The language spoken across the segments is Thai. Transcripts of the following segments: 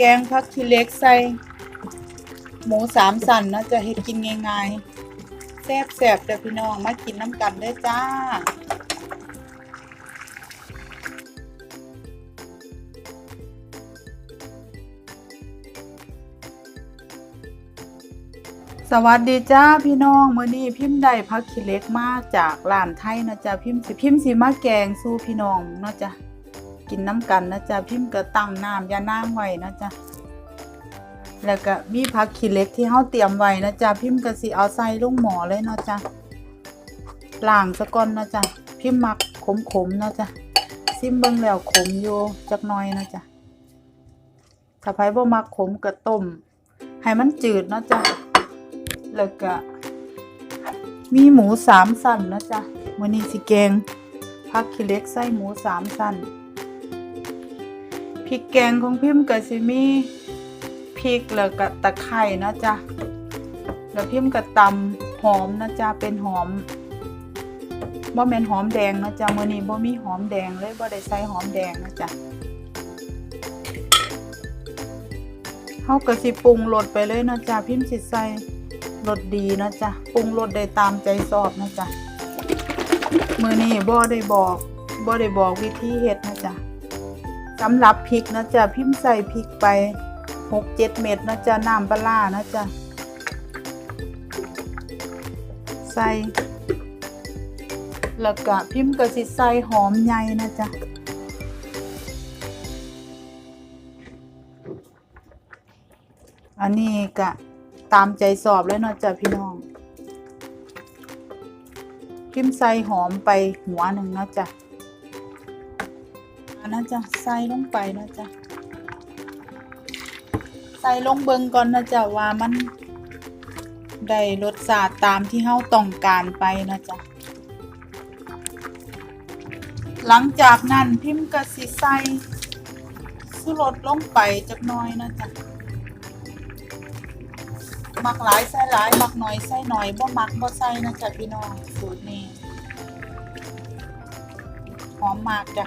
แกงผักขี้เล็กใส่หมูสามสันนะจะเฮ็ดกินง่ายๆแซ่บๆเด้อพี่น้องมากินน้ำกันเด้จ้าสวัสดีจ้าพี่น้องมื้อนี้พิมพ์ได้ผักขี้เล็กมากจากร้านไทยนะจ๊ะพิมพ์สิพิมพ์สิมาแกงสู้พี่น้องเนาะจ๊ะ กินน้ำกันนะจ๊ะพิมพ์ก็ตั้งน้ำยานางไว้นะจ๊ะแล้วก็มีผักขี้เล็กที่เฮาเตรียมไว้นะจ๊ะพิมพ์ก็สิเอาใส่ลงหมอเลยเนาะจ๊ะล้างซะก่อนนะจ๊ะพิมพ์มักขมๆเนาะจ๊ะซิมเบิ่งแล้วขมอยู่จักหน่อยนะจ๊ะถ้าไผบ่มักขมก็ต้มให้มันจืดนะจ๊ะแล้วก็มีหมูสามสันนะจ๊ะวันนี้สิแกงผักขี้เล็กใส่หมูสามสัน พริกแกงของพิมพ์ก็สิมีพริกแล้วก็ตะไคร่นะจ๊ะแล้วพิมพ์ก็ตำหอมนะจ๊ะเป็นหอมบ่แมนหอมแดงนะจ๊ะมื้อนี้บ่มีหอมแดงเลยบ่ได้ใส่หอมแดงนะจ๊ะเฮาก็สิปรุงรสไปเลยนะจ๊ะพิมพ์สิใส่รสดีนะจ๊ะปรุงรสได้ตามใจชอบนะจ๊ะมือนี้บ่ได้บอกบ่ได้บอกวิธีเฮ็ดนะจ๊ะ สำหรับพริกนะจ๊ะพิมพ์ใส่พริกไปหกเจ็ดเม็ดนะจ๊ะน้ำปลาร้านะจ๊ะใส่แล้วก็พิมพ์ก็สิใส่หอมใหญ่นะจ๊ะอันนี้ก็ตามใจสอบเลยเนาะจ้ะพี่น้อง พิมพ์ใส่หอมไปหัวหนึ่งเนาะจ้ะ นนั้นจ้ะใส่ลงไปนาะจ้ะใส่ลงเบิงก่อนนะจ้ะว่ามันได้รสชาติตามที่เฮาต้องการไปนะจ้ะหลังจากนั้นพิมพ์ก็สิใส่สุรสลงไปจักน่อยนะจ้ะมักหลายใส่หลายมักน้อยใส่หน่อยบ่มักบ่ใส่นะจ๊ะพี่น้องสูตรนี้หอมมากจ้ะ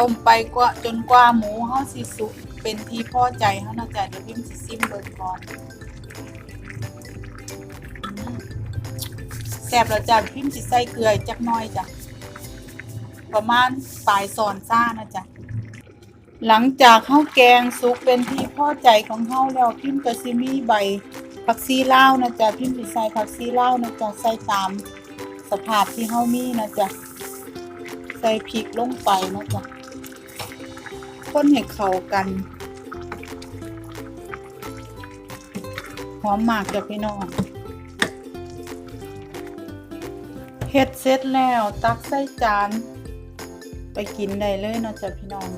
ต้มไปกว่าจนกว่าหมูเฮาสิสุกเป็นที่พอใจเฮานะจ๊ะเดี๋ยวพิมสิซิมเบิ่งก่อนแซ่บแล้วจ้ะพิมสิใส่เกลือจักหน่อยจ้ะประมาณปลายซอนซ่านะจ๊ะหลังจากข้าวแกงสุกเป็นที่พอใจของเฮาแล้วพิมพ์ก็สิมีใบผักซีเลานะจ๊ะพิมพ์ิใส่ผักซีเลานะจ๊ะใส่ตามสภาพที่เฮามีนะจ๊ะใส่พริกลงไปนะจ๊ะ คนให้เข้ากัน หอมมากจ้ะพี่น้องเฮ็ดเสร็จแล้วตักใส่จาน ไปกินได้เลยเนาะจ๊ะพี่น้อง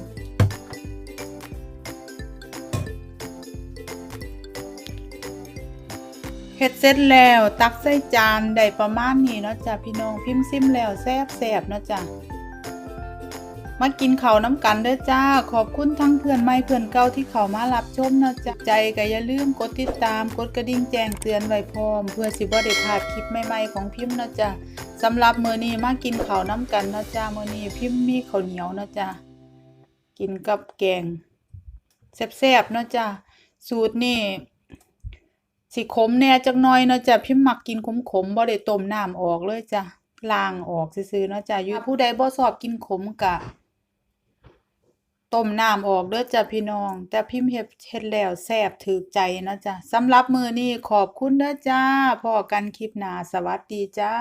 เฮ็ดเสร็จแล้วตักใส่จานได้ประมาณนี้เนาะจ้ะพี่น้องพิมพ์ซิมแล้วแซบแซ่บๆเนาะจ้ะ มากินข้าวน้ำกันเด้อจ้า ขอบคุณทั้งเพื่อนใหม่เพื่อนเก่าที่เข้ามารับชมนะจ้ะใจก็อย่าลืมกดติดตามกดกระดิ่งแจ้งเตือนไว้พร้อม เพื่อสิบ่ได้พลาดคลิปใหม่ๆของพิมพ์นะจ้ะสำหรับมื้อนี้มากินข้าวน้ำกันนะจ้ามื้อนี้พิมพ์มีข้าวเหนียวนะจ้ะกินกับแกงแซ่บๆนะจ้ะสูตรนี่สิขมแน่จักหน่อยนะจ้ะพิมพ์มักกินขมๆบ่ได้ต้มน้ำออกเลยจ้ะล้างออกซื่อๆนะจ้ะอยู่ผู้ใดบ่ชอบกินขมกะ ต้มน้ำออกเด้อจ้ะพี่น้อง แต่พิมพ์เฮ็ดเฮ็ดแล้วแซ่บถึกใจนะจ้ะสำหรับมือนี้ขอบคุณเด้อจ้าพอกันคลิปหน้าสวัสดีจ้า